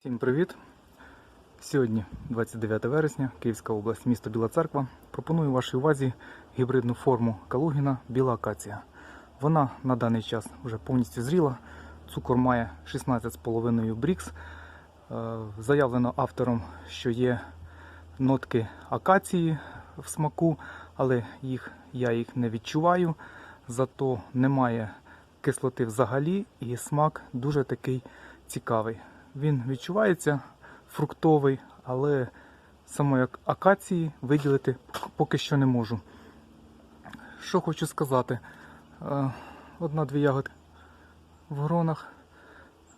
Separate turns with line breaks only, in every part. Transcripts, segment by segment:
Всім привіт! Сьогодні, 29 вересня, Київська область, місто Біла Церква. Пропоную вашій увазі гібридну форму Калугіна Біла Акація. Вона на даний час вже повністю зріла. Цукор має 16,5 брікс. Е, Заявлено автором, що є нотки акації в смаку, але їх, я їх не відчуваю. Зато немає кислоти взагалі, і смак дуже такий цікавий. Він відчувається фруктовий, але самої акації виділити поки що не можу. Що хочу сказати. Е, Одна-дві ягоди в гронах,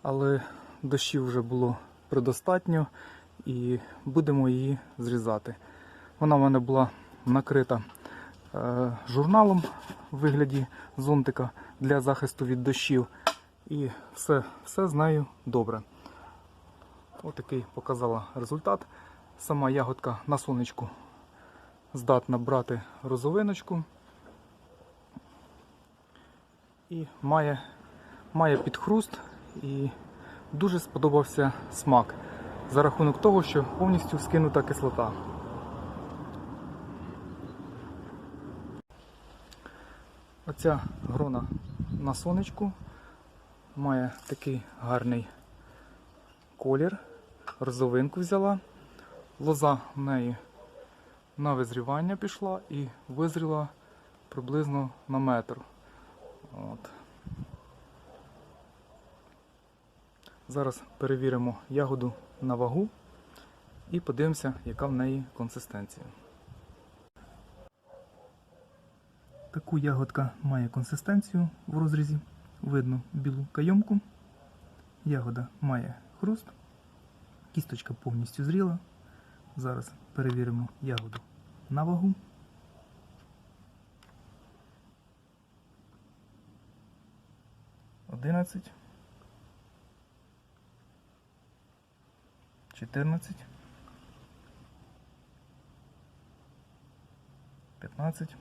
але дощів вже було предостатньо і будемо її зрізати. Вона в мене була накрита е, журналом в вигляді зонтика для захисту від дощів. І все, все з нею добре. Отакий показала результат. Сама ягодка на сонечку здатна брати розовиночку і має, має підхруст і дуже сподобався смак за рахунок того, що повністю скинута кислота. Оця грона на сонечку має такий гарний колір. Розовинку взяла. Лоза в неї на визрівання пішла і визріла приблизно на метр. От. Зараз перевіримо ягоду на вагу і подивимося, яка в неї консистенція. Таку ягодка має консистенцію в розрізі. Видно білу кайомку. Ягода має хруст. Кісточка повністю зріла. Зараз перевіримо ягоду на вагу. Одинадцять. Чотирнадцять. П'ятнадцять.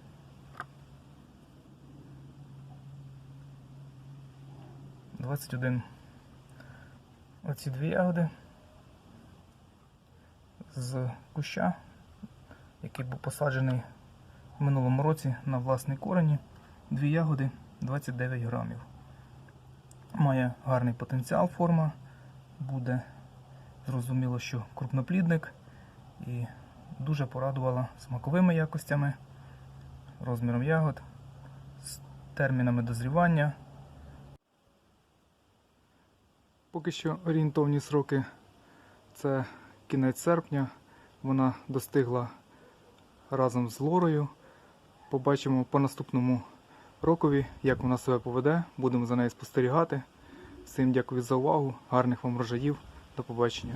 Двадцять один. Оці дві ягоди з куща, який був посаджений в минулому році на власній корені. Дві ягоди 29 грамів. Має гарний потенціал форма, буде зрозуміло, що крупноплідник і дуже порадувала смаковими якостями, розміром ягод, з термінами дозрівання. Поки що орієнтовні сроки це кінець серпня. Вона достигла разом з Лорою. Побачимо по наступному рокові, як вона себе поведе. Будемо за нею спостерігати. Всім дякую за увагу, гарних вам врожаїв. До побачення.